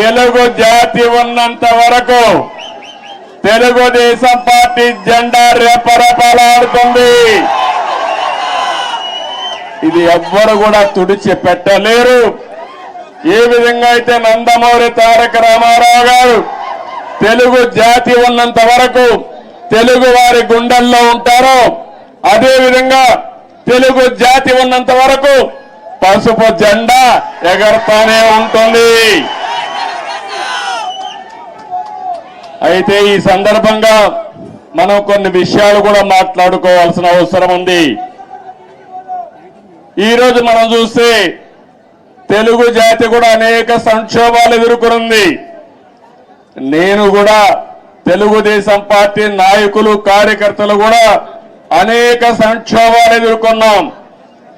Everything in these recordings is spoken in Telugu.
తెలుగు జాతి ఉన్నంత వరకు తెలుగుదేశం పార్టీ జెండా రెపరెపలాడుతుంది. ఇది ఎవ్వరు కూడా తుడిచి పెట్టలేరు. ఏ విధంగా అయితే నందమూరి తారక రామారావు గారు తెలుగు జాతి ఉన్నంత వరకు తెలుగు వారి గుండెల్లో ఉంటారో అదేవిధంగా తెలుగు జాతి ఉన్నంత వరకు పసుపు జెండా ఎగరతానే ఉంటుంది. అయితే ఈ సందర్భంగా మనం కొన్ని విషయాలు కూడా మాట్లాడుకోవాల్సిన అవసరం ఉంది. ఈరోజు మనం చూస్తే తెలుగు జాతి కూడా అనేక సంక్షోభాలు ఎదుర్కొనుంది. నేను కూడా తెలుగుదేశం పార్టీ నాయకులు కార్యకర్తలు కూడా అనేక సంక్షోభాలు ఎదుర్కొన్నాం.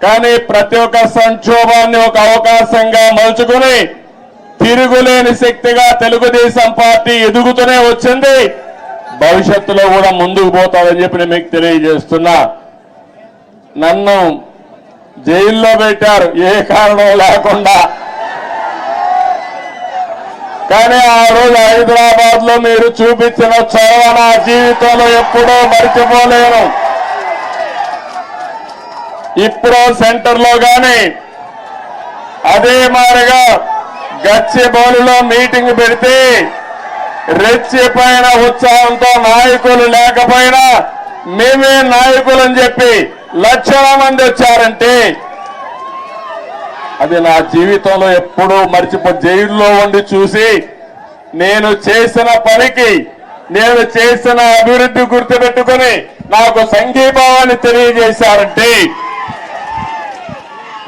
కానీ ప్రతి ఒక్క సంక్షోభాన్ని ఒక అవకాశంగా మలుచుకుని తిరుగులేని శక్తిగా తెలుగుదేశం పార్టీ ఎదుగుతూనే వచ్చింది. భవిష్యత్తులో కూడా ముందుకు పోతాదని చెప్పి నేను మీకు తెలియజేస్తున్నా. నన్ను జైల్లో పెట్టారు ఏ కారణం లేకుండా. కానీ ఆ రోజు హైదరాబాద్లో మీరు చూపించిన చొరవ నా జీవితంలో ఎప్పుడూ మర్చిపోలేను. ఇప్పుడు సెంటర్లో అదే మారిగా గచ్చిబౌలిలో మీటింగ్ పెడితే రెచ్చిపోయిన ఉత్సాహంతో నాయకులు లేకపోయినా మేమే నాయకులని చెప్పి లక్షల మంది వచ్చారంటే అది నా జీవితంలో ఎప్పుడూ మర్చిపో జైల్లో ఉండి చూసి నేను చేసిన పనికి నేను చేసిన అభివృద్ధి గుర్తుపెట్టుకుని నాకు సంఘీభావాన్ని తెలియజేశారంటే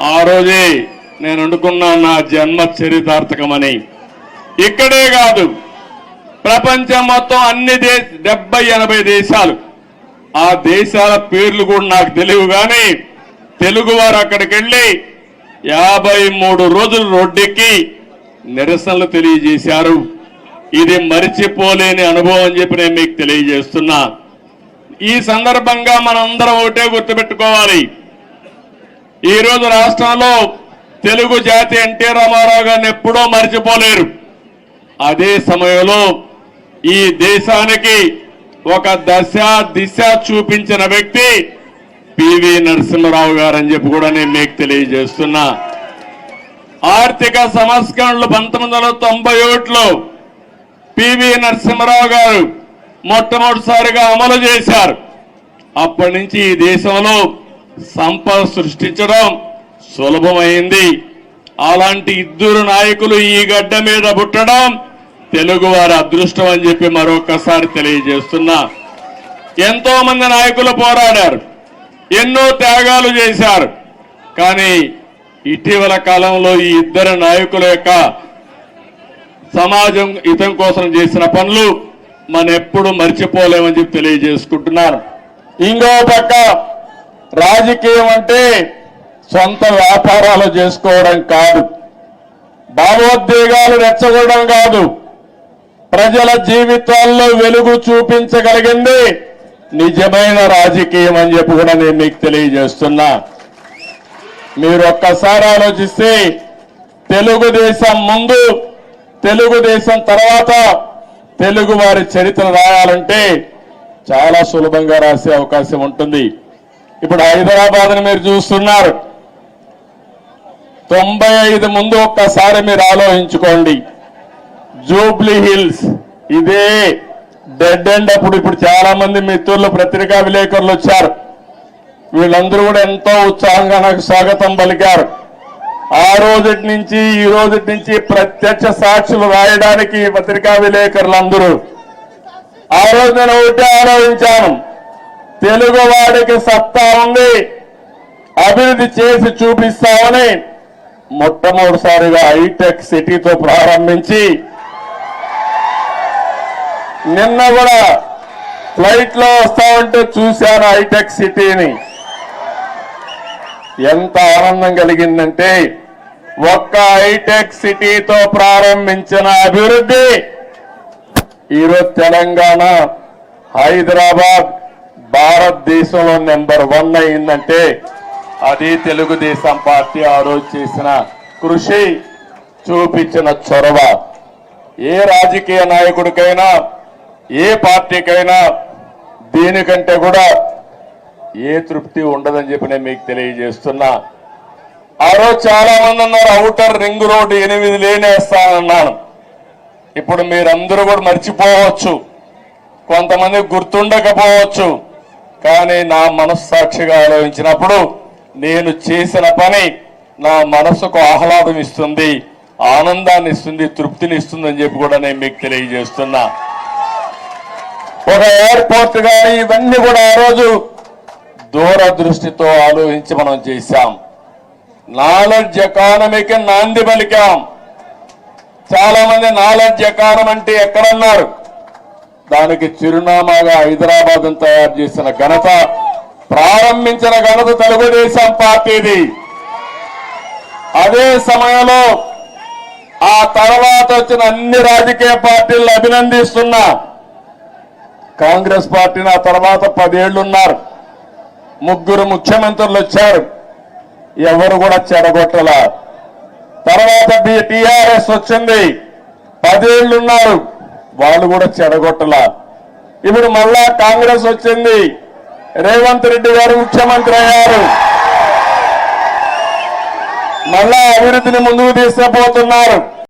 ఆ రోజే నేను అనుకున్నా నా జన్మ చరితార్థకమని. ఇక్కడే కాదు ప్రపంచం మొత్తం అన్ని దేశ డెబ్బై ఎనభై దేశాలు. ఆ దేశాల పేర్లు కూడా నాకు తెలియవు కానీ తెలుగువారు అక్కడికి వెళ్ళి యాభై మూడు రోజులు రోడ్డెక్కి నిరసనలు తెలియజేశారు. ఇది మరిచిపోలేని అనుభవం అని చెప్పి నేను మీకు తెలియజేస్తున్నా. ఈ సందర్భంగా మనందరం ఒకటే గుర్తుపెట్టుకోవాలి. ఈ రోజు రాష్ట్రంలో తెలుగు జాతి ఎన్టీ రామారావు గారిని ఎప్పుడో మర్చిపోలేరు. అదే సమయంలో ఈ దేశానికి ఒక దశ దిశ చూపించిన వ్యక్తి పివి నరసింహరావు గారు అని చెప్పి కూడా నేను మీకు తెలియజేస్తున్నా. ఆర్థిక సంస్కరణలు పంతొమ్మిది వందల తొంభై ఒకటిలో పివి నరసింహరావు గారు మొట్టమొదటిసారిగా అమలు చేశారు. అప్పటి నుంచి ఈ దేశంలో సంపద సృష్టించడం సులభమైంది. అలాంటి ఇద్దరు నాయకులు ఈ గడ్డ మీద పుట్టడం తెలుగు వారి అదృష్టం అని చెప్పి మరొకసారి తెలియజేస్తున్నా. ఎంతో మంది నాయకులు పోరాడారు. ఎన్నో త్యాగాలు చేశారు. కానీ ఇటీవల కాలంలో ఈ ఇద్దరు నాయకుల యొక్క సమాజం హితం కోసం చేసిన పనులు మనం ఎప్పుడు మర్చిపోలేమని చెప్పి తెలియజేసుకుంటున్నారు ఇంకో పక్క రాజకీయం అంటే సొంత వ్యాపారాలు చేసుకోవడం కాదు. భావోద్వేగాలు రెచ్చగొడడం కాదు. ప్రజల జీవితాల్లో వెలుగు చూపించగలిగింది నిజమైన రాజకీయం అని చెప్పి కూడా నేను మీకు తెలియజేస్తున్నా. మీరు ఒక్కసారి ఆలోచిస్తే తెలుగుదేశం ముందు తెలుగుదేశం తర్వాత తెలుగు వారి చరిత్ర రాయాలంటే చాలా సులభంగా రాసే అవకాశం ఉంటుంది. ఇప్పుడు హైదరాబాద్ని మీరు చూస్తున్నారు. తొంభై ఐదు ముందు ఒక్కసారి మీరు ఆలోచించుకోండి. జూబ్లీ హిల్స్ ఇదే డెడ్ ఎండ్ అప్పుడు ఇప్పుడు చాలా మంది మిత్రులు పత్రికా విలేకరులు వచ్చారు. వీళ్ళందరూ కూడా ఎంతో ఉత్సాహంగా నాకు స్వాగతం పలికారు. ఆ రోజటి నుంచి ఈ రోజటి నుంచి ప్రత్యక్ష సాక్షులు రాయడానికి పత్రికా విలేకరులందరూ. ఆ రోజు నేను ఒకటే ఆలోచించాను. తెలుగు వాడికి సత్తా ఉంది. అభివృద్ధి చేసి చూపిస్తామని మొట్టమొదటిసారిగా హైటెక్ సిటీతో ప్రారంభించి నిన్న కూడా ఫ్లైట్లో వస్తా ఉంటే చూశాను హైటెక్ సిటీని. ఎంత ఆనందం కలిగిందంటే ఒక్క హైటెక్ సిటీతో ప్రారంభించిన అభివృద్ధి ఈరోజు తెలంగాణ హైదరాబాద్ భారతదేశంలో నెంబర్ వన్ అయిందంటే అది తెలుగుదేశం పార్టీ ఆ రోజు చేసిన కృషి చూపించిన చొరవ. ఏ రాజకీయ నాయకుడికైనా ఏ పార్టీకైనా దీనికంటే కూడా ఏ తృప్తి ఉండదని చెప్పి నేను మీకు తెలియజేస్తున్నా. ఆ రోజు చాలా మంది ఉన్నారు అవుటర్ రింగ్ రోడ్డు ఎనిమిది లేనేస్తానన్నాను ఇప్పుడు మీరందరూ కూడా మర్చిపోవచ్చు. కొంతమంది గుర్తుండకపోవచ్చు. కానీ నా మనస్సాక్షిగా ఆలోచించినప్పుడు నేను చేసిన పని నా మనసుకు ఆహ్లాదం ఇస్తుంది ఆనందాన్ని ఇస్తుంది తృప్తిని ఇస్తుంది అని చెప్పి కూడా నేను మీకు తెలియజేస్తున్నా. ఒక ఎయిర్పోర్ట్ కానీ ఇవన్నీ కూడా ఆ రోజు దూరదృష్టితో ఆలోచించి మనం చేశాం. నాలెడ్జ్ ఎకానమీకి నాంది పలికాం. చాలా మంది నాలెడ్జ్ ఎకానమీ అంటే ఎక్కడన్నారు? దానికి చిరునామాగా హైదరాబాద్ తయారు చేసిన ఘనత ప్రారంభించిన ఘనత తెలుగుదేశం పార్టీది. అదే సమయంలో ఆ తర్వాత వచ్చిన అన్ని రాజకీయ పార్టీలను అభినందిస్తున్నా కాంగ్రెస్ పార్టీని ఆ తర్వాత పదేళ్ళున్నారు ముగ్గురు ముఖ్యమంత్రులు వచ్చారు. ఎవరు కూడా చెడగొట్టల. తర్వాత టిఆర్ఎస్ వచ్చింది. పదేళ్ళున్నారు వాళ్ళు కూడా చెడగొట్టల. ఇప్పుడు మళ్ళా కాంగ్రెస్ వచ్చింది. రేవంత్ రెడ్డి గారు ముఖ్యమంత్రి అయ్యారు. మళ్ళా అభివృద్ధిని ముందుకు తీసుకుపోతున్నారు.